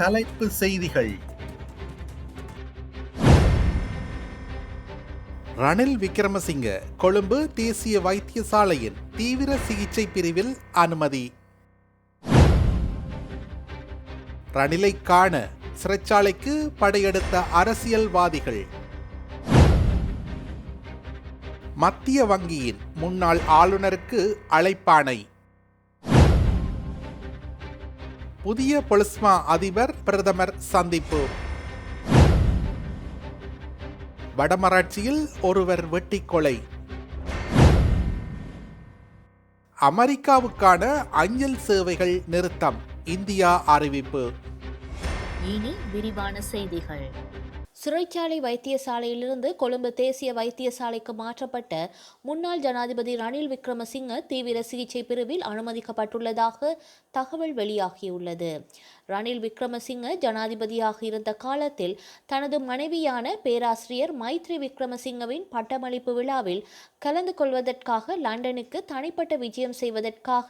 தலைப்பு செய்திகள். ரணில் விக்ரமசிங்க கொழும்பு தேசிய வைத்தியசாலையின் தீவிர சிகிச்சை பிரிவில் அனுமதி. ரணிலை காண சிறைச்சாலைக்கு படையெடுத்த அரசியல்வாதிகள். மத்திய வங்கியின் முன்னாள் ஆளுநருக்கு அழைப்பானை. புதிய பொலிஸ்மா அதிபர் பிரதமர் சந்திப்பு. வடமராட்சியில் ஒருவர் வெட்டிக்கொலை. அமெரிக்காவுக்கான அஞ்சல் சேவைகள் நிறுத்தம். இந்தியா அறிவிப்பு. இனி விரிவான செய்திகள். சிறைச்சாலை வைத்தியசாலையிலிருந்து கொழும்பு தேசிய வைத்தியசாலைக்கு மாற்றப்பட்ட முன்னாள் ஜனாதிபதி ரணில் விக்ரமசிங்க தீவிர சிகிச்சை பிரிவில் அனுமதிக்கப்பட்டுள்ளதாக தகவல் வெளியாகியுள்ளது. ரணில் விக்ரமசிங்க ஜனாதிபதியாக இருந்த காலத்தில் தனது மனைவியான பேராசிரியர் மைத்ரி விக்ரமசிங்கவின் பட்டமளிப்பு விழாவில் கலந்து கொள்வதற்காக லண்டனுக்கு தனிப்பட்ட விஜயம் செய்வதற்காக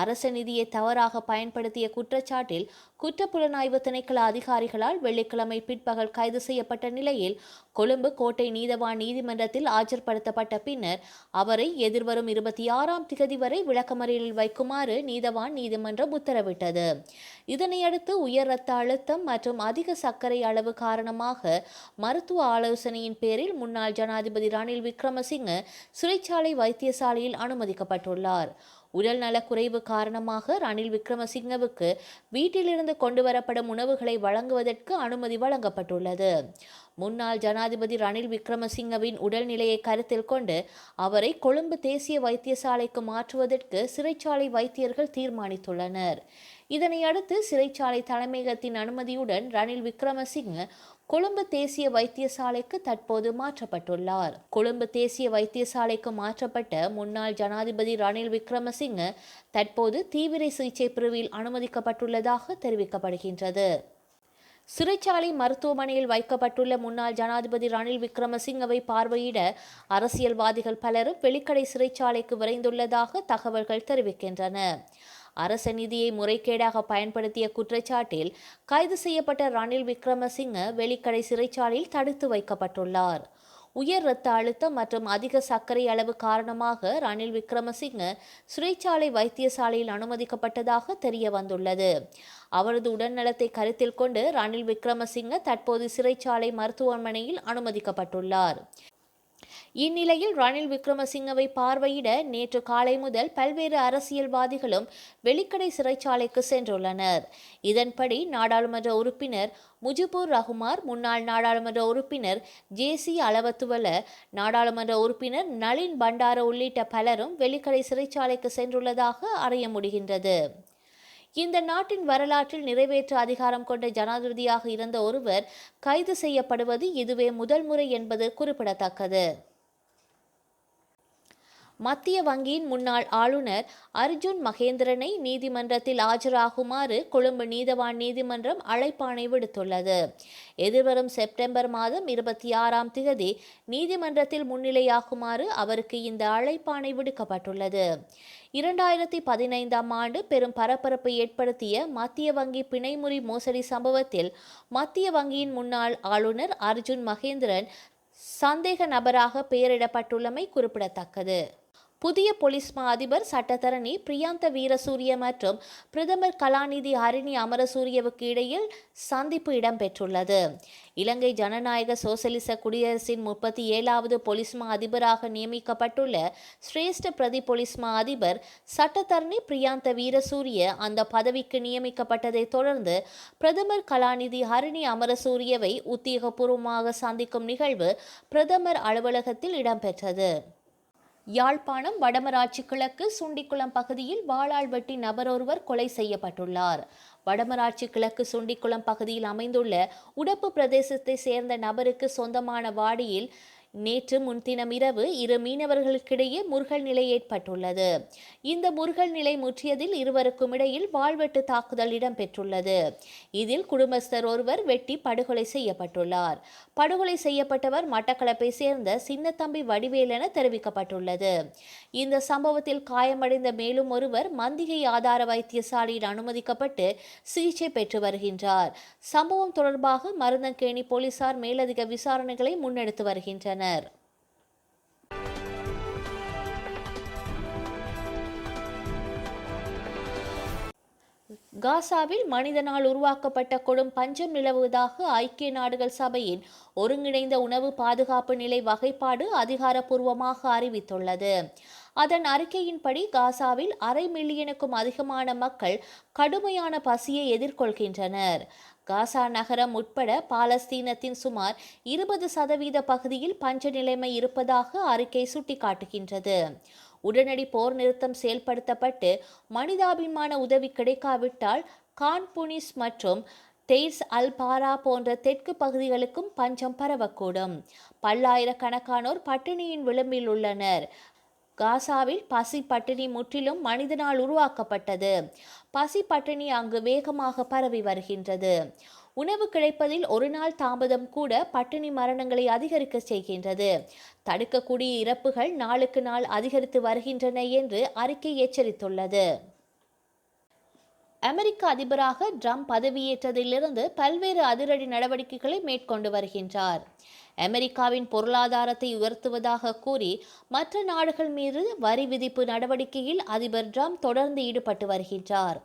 அரச நிதியை தவறாக பயன்படுத்திய குற்றச்சாட்டில் குற்றப்புலனாய்வு திணைக்கள அதிகாரிகளால் வெள்ளிக்கிழமை பிற்பகல் கைது செய்யப்பட்ட நிலையில் கொழும்பு கோட்டை நீதவான் நீதிமன்றத்தில் ஆஜர்படுத்தப்பட்ட பின்னர் அவரை எதிர்வரும் இருபத்தி ஆறாம் திகதி வரை விளக்கமறியலில் வைக்குமாறு நீதவான் நீதிமன்றம் உத்தரவிட்டது. இதையடுத்து உயர் ரத்த அழுத்தம் மற்றும் அதிக சர்க்கரை அளவு காரணமாக மருத்துவ ஆலோசனையின் பேரில் முன்னாள் ஜனாதிபதி ரணில் விக்ரமசிங்க சிறைச்சாலை வைத்தியசாலையில் அனுமதிக்கப்பட்டுள்ளார். உடல் நலக்குறைவு காரணமாக ரணில் விக்ரமசிங்கவுக்கு வீட்டிலிருந்து கொண்டு வரப்படும் உணவுகளை வழங்குவதற்கு அனுமதி வழங்கப்பட்டுள்ளது. முன்னாள் ஜனாதிபதி ரணில் விக்ரமசிங்கவின் உடல்நிலையை கருத்தில் கொண்டு அவரை கொழும்பு தேசிய வைத்தியசாலைக்கு மாற்றுவதற்கு சிறைச்சாலை வைத்தியர்கள் தீர்மானித்துள்ளனர். இதனையடுத்து சிறைச்சாலை தலைமையகத்தின் அனுமதியுடன் ரணில் விக்ரமசிங்க கொழும்பு தேசிய வைத்தியசாலைக்கு தற்போது மாற்றப்பட்டுள்ளார். கொழும்பு தேசிய வைத்தியசாலைக்கு மாற்றப்பட்ட முன்னாள் ஜனாதிபதி ரணில் விக்ரமசிங்க தற்போது தீவிர சிகிச்சை பிரிவில் அனுமதிக்கப்பட்டுள்ளதாக தெரிவிக்கப்படுகின்றது. சிறைச்சாலை மருத்துவமனையில் வைக்கப்பட்டுள்ள முன்னாள் ஜனாதிபதி ரணில் விக்ரமசிங்கவை பார்வையிட அரசியல்வாதிகள் பலரும் வெளிக்கடை சிறைச்சாலைக்கு விரைந்துள்ளதாக தகவல்கள் தெரிவிக்கின்றன. அரச நிதியை முறைகேடாக பயன்படுத்திய குற்றச்சாட்டில் கைது செய்யப்பட்ட ரணில் விக்ரமசிங்க வெளிக்கடை சிறைச்சாலையில் தடுத்து வைக்கப்பட்டுள்ளார். உயர் இரத்த அழுத்தம் மற்றும் அதிக சர்க்கரை அளவு காரணமாக ரணில் விக்ரமசிங்க சிறைச்சாலை வைத்தியசாலையில் அனுமதிக்கப்பட்டதாக தெரிய வந்துள்ளது. அவரது உடல்நலத்தை கருத்தில் கொண்டு ரணில் விக்ரமசிங்க தற்போது சிறைச்சாலை மருத்துவமனையில் அனுமதிக்கப்பட்டுள்ளார். இந்நிலையில் ரணில் விக்ரமசிங்கவை பார்வையிட நேற்று காலை முதல் பல்வேறு அரசியல்வாதிகளும் வெளிக்கடை சிறைச்சாலைக்கு சென்றுள்ளனர். இதன்படி நாடாளுமன்ற உறுப்பினர் முஜிபுர் ரகுமார் முன்னாள் நாடாளுமன்ற உறுப்பினர் ஜேசி அளவத்துவல நாடாளுமன்ற உறுப்பினர் நளின் பண்டார உள்ளிட்ட பலரும் வெளிக்கடை சிறைச்சாலைக்கு சென்றுள்ளதாக அறிய முடிகின்றது. இந்த நாட்டின் வரலாற்றில் நிறைவேற்று அதிகாரம் கொண்ட ஜனாதிபதியாக இருந்த ஒருவர் கைது செய்யப்படுவது இதுவே முதல் முறை என்பது குறிப்பிடத்தக்கது. மத்திய வங்கியின் முன்னாள் ஆளுநர் அர்ஜுன் மகேந்திரனை நீதிமன்றத்தில் ஆஜராகுமாறு கொழும்பு நீதவான் நீதிமன்றம் அழைப்பாணை விடுத்துள்ளது. எதிர்வரும் செப்டம்பர் மாதம் இருபத்தி ஆறாம் திகதி நீதிமன்றத்தில் முன்னிலையாகுமாறு அவருக்கு இந்த அழைப்பாணை விடுக்கப்பட்டுள்ளது. இரண்டாயிரத்தி பதினைந்தாம் ஆண்டு பெரும் பரபரப்பை ஏற்படுத்திய மத்திய வங்கி பிணைமுறி மோசடி சம்பவத்தில் மத்திய வங்கியின் முன்னாள் ஆளுநர் அர்ஜுன் மகேந்திரன் சந்தேக நபராக பெயரிடப்பட்டுள்ளமை குறிப்பிடத்தக்கது. புதிய போலீஸ் மா அதிபர் சட்டத்தரணி பிரியாந்த வீரசூரிய மற்றும் பிரதமர் கலாநிதி ஹரிணி அமரசூரியவுக்கு இடையில் சந்திப்பு இடம்பெற்றுள்ளது. இலங்கை ஜனநாயக சோசலிச குடியரசின் முப்பத்தி ஏழாவது போலீஸ் மா அதிபராக நியமிக்கப்பட்டுள்ள சிரேஷ்ட பிரதி போலீஸ் மா அதிபர் சட்டத்தரணி பிரியாந்த வீரசூரிய அந்த பதவிக்கு நியமிக்கப்பட்டதை தொடர்ந்து பிரதமர் கலாநிதி ஹரிணி அமரசூரியவை உத்தியோகபூர்வமாக சந்திக்கும் நிகழ்வு பிரதமர் அலுவலகத்தில் இடம்பெற்றது. யாழ்ப்பாணம் வடமராட்சி கிழக்கு சுண்டிக்குளம் பகுதியில் வாளால் வெட்டி நபரொருவர் கொலை செய்யப்பட்டுள்ளார். வடமராட்சி கிழக்கு சுண்டிக்குளம் பகுதியில் அமைந்துள்ள உடப்பு பிரதேசத்தை சேர்ந்த நபருக்கு சொந்தமான வாடியில் நேற்று முன்தினம் இரவு இரு மீனவர்களுக்கிடையே முருகல் நிலை ஏற்பட்டுள்ளது. இந்த முருகல் நிலை முற்றியதில் இருவருக்கும் இடையில் வாழ்வெட்டு தாக்குதல் இடம்பெற்றுள்ளது. இதில் குடும்பஸ்தர் ஒருவர் வெட்டி படுகொலை செய்யப்பட்டுள்ளார். படுகொலை செய்யப்பட்டவர் மட்டக்களப்பை சேர்ந்த சின்னத்தம்பி வடிவேல் என தெரிவிக்கப்பட்டுள்ளது. இந்த சம்பவத்தில் காயமடைந்த மேலும் ஒருவர் மந்திகை ஆதார வைத்தியசாலையில் அனுமதிக்கப்பட்டு சிகிச்சை பெற்று வருகின்றார். சம்பவம் தொடர்பாக மருந்தங்கேணி போலீசார் மேலதிக விசாரணைகளை முன்னெடுத்து வருகின்றனர். காசாவில் மனிதனால் உருவாக்கப்பட்ட கொடும் பஞ்சம் நிலவுவதாக ஐக்கிய நாடுகள் சபையின் ஒருங்கிணைந்த உணவு பாதுகாப்பு நிலை வகைப்பாடு அதிகாரப்பூர்வமாக அறிவித்துள்ளது. அதன் அறிக்கையின்படி காசாவில் அரை மில்லியனுக்கும் அதிகமான மக்கள் கடுமையான பசியை எதிர்கொள்கின்றனர். காசா நகரம் உட்பட பாலஸ்தீனத்தின் சுமார் இருபது சதவீத பகுதியில் பஞ்ச நிலைமை இருப்பதாக அறிக்கை சுட்டிக்காட்டுகின்றது. உடனடி போர் நிறுத்தம் செயல்படுத்தப்பட்டு மனிதாபிமான உதவி கிடைக்காவிட்டால் கான்புனிஸ் மற்றும் தெய்ஸ் அல் பாரா போன்ற தெற்கு பகுதிகளுக்கும் பஞ்சம் பரவக்கூடும். பல்லாயிரக்கணக்கானோர் பட்டினியின் விளிம்பில் உள்ளனர். காசாவில் பசி பட்டினி முற்றிலும் மனிதனால் உருவாக்கப்பட்டது. பசி பட்டினி அங்கு வேகமாக பரவி வருகின்றது. உணவு கிடைப்பதில் ஒரு நாள் தாமதம் கூட பட்டினி மரணங்களை அதிகரிக்க செய்கின்றது. தடுக்கக்கூடிய இறப்புகள் நாளுக்கு நாள் அதிகரித்து வருகின்றன என்று அறிக்கை எச்சரித்துள்ளது. அமெரிக்க அதிபராக ட்ரம்ப் பதவியேற்றதிலிருந்து பல்வேறு அதிரடி நடவடிக்கைகளை மேற்கொண்டு வருகின்றார். அமெரிக்காவின் பொருளாதாரத்தை உயர்த்துவதாக கூறி மற்ற நாடுகள் மீது வரி விதிப்பு நடவடிக்கையில் அதிபர் ட்ரம்ப் தொடர்ந்து ஈடுபட்டு வருகின்றார்.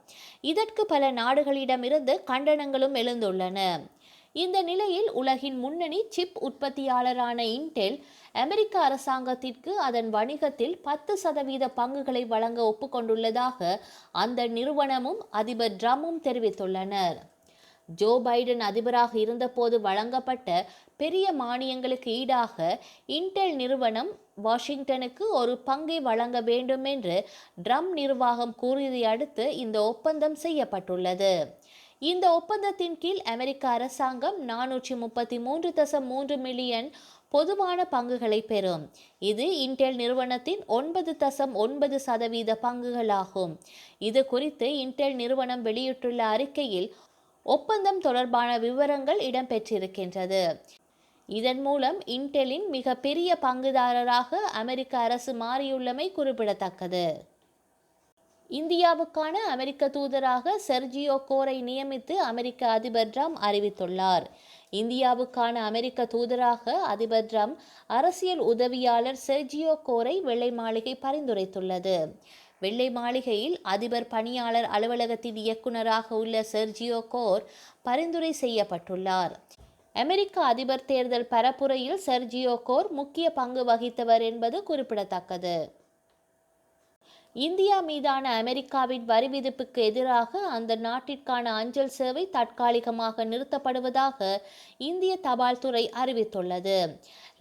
இதற்கு பல நாடுகளிடமிருந்து கண்டனங்களும் எழுந்துள்ளன. இந்த நிலையில் உலகின் முன்னணி சிப் உற்பத்தியாளரான இன்டெல் அமெரிக்க அரசாங்கத்திற்கு அதன் வணிகத்தில் பத்து சதவீத பங்குகளை வழங்க ஒப்புக்கொண்டுள்ளதாக அந்த நிறுவனமும் அதிபர் ட்ரம்மும் தெரிவித்துள்ளனர். ஜோ பைடன் அதிபராக இருந்தபோது வழங்கப்பட்ட பெரிய மானியங்களுக்கு ஈடாக இன்டெல் நிறுவனம் வாஷிங்டனுக்கு ஒரு பங்கை வழங்க வேண்டும் என்று ட்ரம் நிர்வாகம் கூறியதை அடுத்து இந்த ஒப்பந்தம் செய்யப்பட்டுள்ளது. இந்த ஒப்பந்தத்தின் கீழ் அமெரிக்க அரசாங்கம் நானூற்றி முப்பத்தி மூன்று தசம் மூன்று மில்லியன் பொதுவான பங்குகளை பெறும். இது இன்டெல் நிறுவனத்தின் ஒன்பது தசம் ஒன்பது சதவீத பங்குகளாகும். இது குறித்து இன்டெல் நிறுவனம் வெளியிட்டுள்ள அறிக்கையில் ஒப்பந்தம் தொடர்பான விவரங்கள் இடம்பெற்றிருக்கின்றது. இதன் மூலம் இன்டெலின் மிக பெரிய பங்குதாரராக அமெரிக்க அரசு மாறியுள்ளமை குறிப்பிடத்தக்கது. இந்தியாவுக்கான அமெரிக்க தூதராக செர்ஜியோ கோரை நியமித்து அமெரிக்க அதிபர் ட்ரம்ப் அறிவித்துள்ளார். இந்தியாவுக்கான அமெரிக்க தூதராக அதிபர் ட்ரம்ப் அரசியல் உதவியாளர் செர்ஜியோ கோரை வெள்ளை மாளிகை பரிந்துரைத்துள்ளது. வெள்ளை மாளிகையில் அதிபர் பணியாளர் அலுவலகத்தின் இயக்குநராக உள்ள செர்ஜியோ கோர் பரிந்துரை செய்யப்பட்டுள்ளார். அமெரிக்க அதிபர் தேர்தல் பரப்புரையில் செர்ஜியோ கோர் முக்கிய பங்கு வகித்தவர் என்பது குறிப்பிடத்தக்கது. இந்தியா மீதான அமெரிக்காவின் வரி விதிப்புக்கு எதிராக அந்த நாட்டிற்கான அஞ்சல் சேவை தற்காலிகமாக நிறுத்தப்படுவதாக இந்திய தபால் துறை அறிவித்துள்ளது.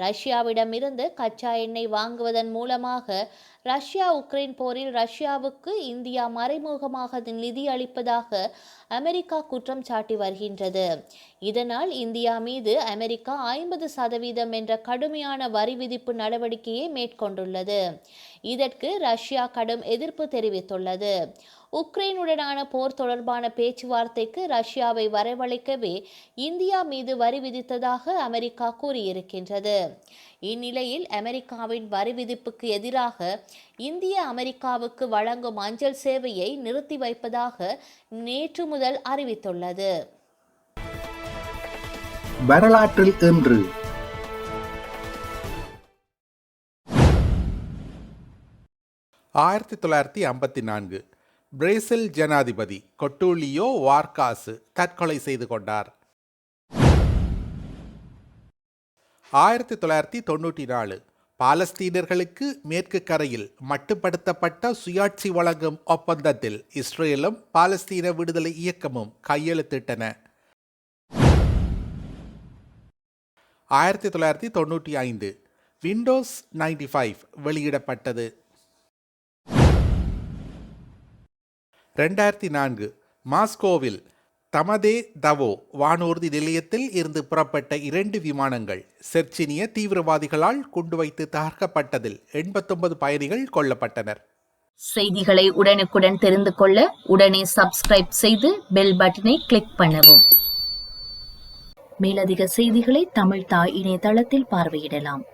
ரஷ்யாவிடமிருந்து கச்சா எண்ணெய் வாங்குவதன் மூலமாக ரஷ்யா உக்ரைன் போரில் ரஷ்யாவுக்கு இந்தியா மறைமுகமாக நிதி அளிப்பதாக அமெரிக்கா குற்றம் சாட்டி வருகின்றது. இதனால் இந்தியா மீது அமெரிக்கா ஐம்பது சதவீதம் என்ற கடுமையான வரி விதிப்பு நடவடிக்கையை மேற்கொண்டுள்ளது. இதற்கு ரஷ்யா கடும் எதிர்ப்பு தெரிவித்துள்ளது. உக்ரைனுடனான போர் தொடர்பான பேச்சுவார்த்தைக்கு ரஷ்யாவை வரவழைக்கவே இந்தியா மீது வரி விதித்ததாக அமெரிக்கா கூறியிருக்கின்றது. இந்நிலையில் அமெரிக்காவின் வரி விதிப்புக்கு எதிராக இந்திய அமெரிக்காவுக்கு வழங்கும் அஞ்சல் சேவையை நிறுத்தி வைப்பதாக நேற்று முதல் அறிவித்துள்ளது. வரலாற்றில் இன்று. ஆயிரத்தி தொள்ளாயிரத்தி ஐம்பத்தி நான்கு. பிரேசில் ஜனாதிபதி கொட்டூலியோ வார்காசு தற்கொலை செய்து கொண்டார். ஆயிரத்தி தொள்ளாயிரத்தி தொண்ணூற்றி நாலு பாலஸ்தீனர்களுக்கு மேற்கு கரையில் மட்டுப்படுத்தப்பட்ட சுயாட்சி வழங்கும் ஒப்பந்தத்தில் இஸ்ரேலும் பாலஸ்தீன விடுதலை இயக்கமும் கையெழுத்திட்டன. ஆயிரத்தி தொள்ளாயிரத்தி தொண்ணூற்றி ஐந்து விண்டோஸ் நைன்டி ஃபைவ் வெளியிடப்பட்டது. ரெண்டாயிரத்தி நான்கு மாஸ்கோவில் தமதே தவோ வானூர்தி நிலையத்தில் இருந்து புறப்பட்ட இரண்டு விமானங்கள் செர்ச்சினிய தீவிரவாதிகளால் குண்டு வைத்து தகர்க்கப்பட்டதில் எண்பத்தொன்பது பயணிகள் கொல்லப்பட்டனர். செய்திகளை உடனுக்குடன் தெரிந்து கொள்ள உடனே சப்ஸ்கிரைப் செய்து பெல் பட்டனை கிளிக் பண்ணவும். மேலதிக செய்திகளை தமிழ் தாய் இணையதளத்தில் பார்வையிடலாம்.